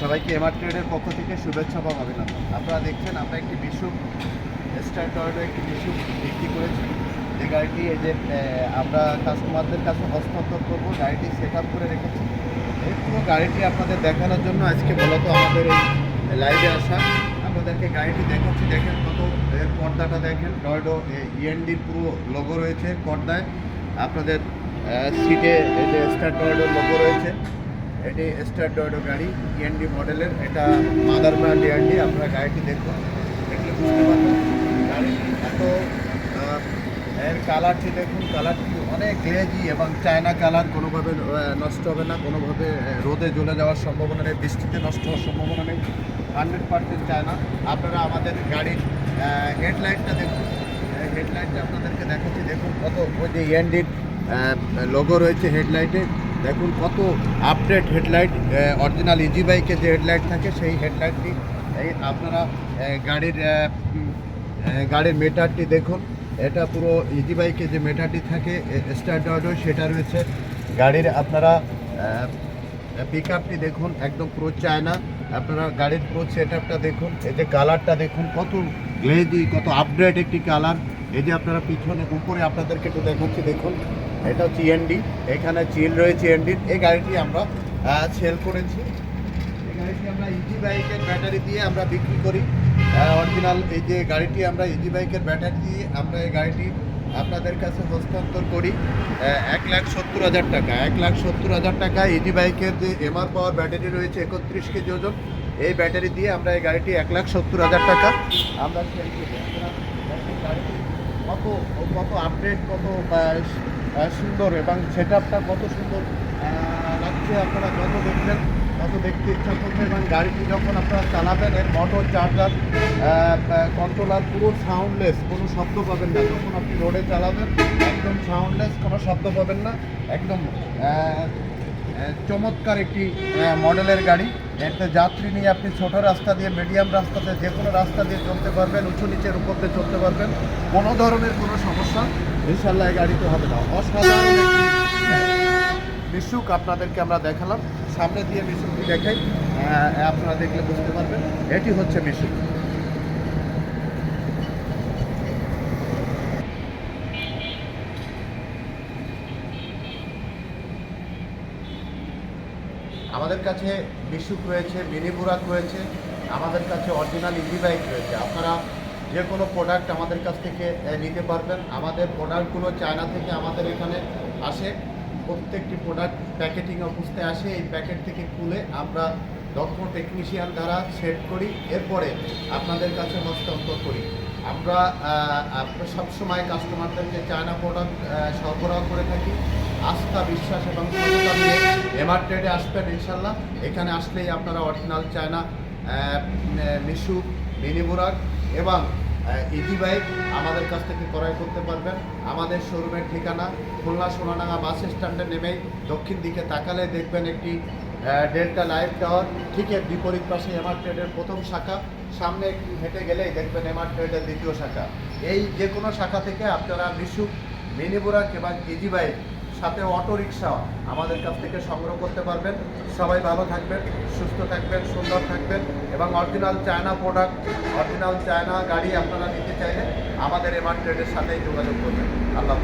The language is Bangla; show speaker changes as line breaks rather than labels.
সবাইকে এমআর ট্রেডের পক্ষ থেকে শুভেচ্ছা বা অভিনন্দন। আপনারা দেখছেন, আমরা একটি বিশুপ টয়েডো একটি বিশুপ বিক্রি করেছি। যে গাড়িটি এই যে আমরা কাস্টমারদের কাছে হস্তান্তর করব, গাড়িটি সেট করে রেখেছি। এই পুরো গাড়িটি আপনাদের দেখানোর জন্য আজকে মূলত আমাদের এই লাইভে আসা। আপনাদেরকে গাড়িটি দেখাচ্ছি, দেখেন কত, এর পর্দাটা দেখেন টয়েডো ইএনডির পুরো লোগো রয়েছে পর্দায়। আপনাদের সিটে এই যে স্টার টয়েডোর লোগো রয়েছে। এটি স্টার টয়েডো গাড়ি ইএনডি মডেলের। এটা মাদার ব্র্যান্ড ইএনডি আপনারা গাড়িটি দেখুন, দেখলে বুঝতে পারবেন। এত এর কালারটি দেখুন, কালারটি অনেক গ্লেজি এবং চায়না কালার, কোনোভাবে নষ্ট হবে না, কোনোভাবে রোদে জ্বলে যাওয়ার সম্ভাবনা নেই, বৃষ্টিতে নষ্ট হওয়ার সম্ভাবনা নেই। Hundred percent China. আপনারা আমাদের গাড়ির হেডলাইটটা দেখুন হেডলাইটটা আপনাদেরকে দেখাচ্ছি। দেখুন কত, ওই যে ইএনডির লোগো রয়েছে হেডলাইটে। দেখুন কত আপডেট হেডলাইট অরিজিনাল ইজি বাইকে যে হেডলাইট থাকে, সেই হেডলাইটটি এই আপনারা গাড়ির গাড়ির মেটারটি দেখুন। এটা পুরো ইজি বাইকে যে মেটারটি থাকে স্ট্যান্ডার্ডও সেটা রয়েছে। গাড়ির আপনারা পিক আপটি দেখুন, একদম পুরো চায়না আপনারা গাড়ির পুরো সেট আপটা দেখুন, এই যে কালারটা দেখুন, কত গ্লেজি কত আপডেট একটি কালার এই যে আপনারা পিছনে, উপরে আপনাদেরকে একটু দেখাচ্ছি, দেখুন। এটা হচ্ছে ইএনডি এখানে চিল রয়েছে এনডির এই গাড়িটি আমরা সেল করেছি। এই গাড়িটি আমরা ইজি বাইকের ব্যাটারি দিয়ে আমরা বিক্রি করি। অরিজিনাল এই যে গাড়িটি আমরা ইজি বাইকের ব্যাটারি দিয়ে আমরা এই গাড়িটি আপনাদের কাছে হস্তান্তর করি। এক লাখ সত্তর হাজার টাকা, এক লাখ সত্তর হাজার টাকা ইজি বাইকের যে এমআর পাওয়ার ব্যাটারি রয়েছে, একত্রিশ কেজি ওজন, এই ব্যাটারি দিয়ে আমরা এই গাড়িটি এক লাখ সত্তর হাজার টাকা আমরা সেল করি। কত কত আপডেট কত সুন্দর এবং সেট আপটা কত সুন্দর। লাগছে আপনারা যত দেখবেন তত দেখতে ইচ্ছা করবে এবং গাড়িটি যখন আপনারা চালাবেন, এর মোটর চার্জার কন্ট্রোলার পুরো সাউন্ডলেস কোনো শব্দ পাবেন না। যখন আপনি রোডে চালাবেন, একদম সাউন্ডলেস কোনো শব্দ পাবেন না। একদম চমৎকার একটি মডেলের গাড়ি। এতে যাত্রী নিয়ে আপনি ছোট রাস্তা দিয়ে মিডিয়াম রাস্তাতে যে কোনো রাস্তা দিয়ে চলতে পারবেন উঁচু নিচের উপর দিয়ে চলতে পারবেন কোনো ধরনের কোনো সমস্যা ইনশাল্লাহ এই গাড়িতে হবে না। অসাধারণ একটি মিশুক আপনাদেরকে আমরা দেখালাম। সামনে দিয়ে মিশুকটি আহ, আপনারা দেখলে বুঝতে পারবেন। এটি হচ্ছে মিশুক। আমাদের কাছে মিশুক রয়েছে, মিনি বুরাক রয়েছে, আমাদের কাছে অরিজিনাল ইজি বাইক রয়েছে। আপনারা যে কোনো প্রোডাক্ট আমাদের কাছ থেকে নিতে পারবেন। আমাদের প্রোডাক্টগুলো চায়না থেকে আমাদের এখানে আসে। প্রত্যেকটি প্রোডাক্ট প্যাকেটিং অবস্থায় আসে। এই প্যাকেট থেকে খুলে আমরা দক্ষ টেকনিশিয়ান দ্বারা সেট করি। এরপরে আপনাদের কাছে হস্তান্তর করি। আমরা আমরা সবসময় কাস্টমারদেরকে চায়না প্রোডাক্ট সরবরাহ করে থাকি। আস্থা, বিশ্বাস এবং এমআর ট্রেডে আসবেন ইনশাল্লাহ এখানে আসলেই আপনারা original China Mishu mini Burak এবং ইজি বাইক আমাদের কাছ থেকে ক্রয় করতে পারবেন। আমাদের শোরুমের ঠিকানা খুলনা সোনাডাঙ্গা বাস স্ট্যান্ডে নেমেই দক্ষিণ দিকে তাকালে দেখবেন একটি ডেল্টা লাইফ টাওয়ার, ঠিক এর বিপরীত পাশে এমআর ট্রেডের প্রথম শাখা, সামনে হেঁটে গেলেই দেখবেন এমআর ট্রেডের দ্বিতীয় শাখা। এই যে কোনো শাখা থেকে আপনারা মিশু মিনি বুরাক এবং ইজি বাইক সাথে অটো রিক্সা আমাদের কাছ থেকে সংগ্রহ করতে পারবেন। সবাই ভালো থাকবেন, সুস্থ থাকবেন, সুন্দর থাকবেন এবং original China product original China গাড়ি আপনারা নিতে চাইলে আমাদের এমআর ট্রেডের সাথেই যোগাযোগ করবেন। আল্লাহ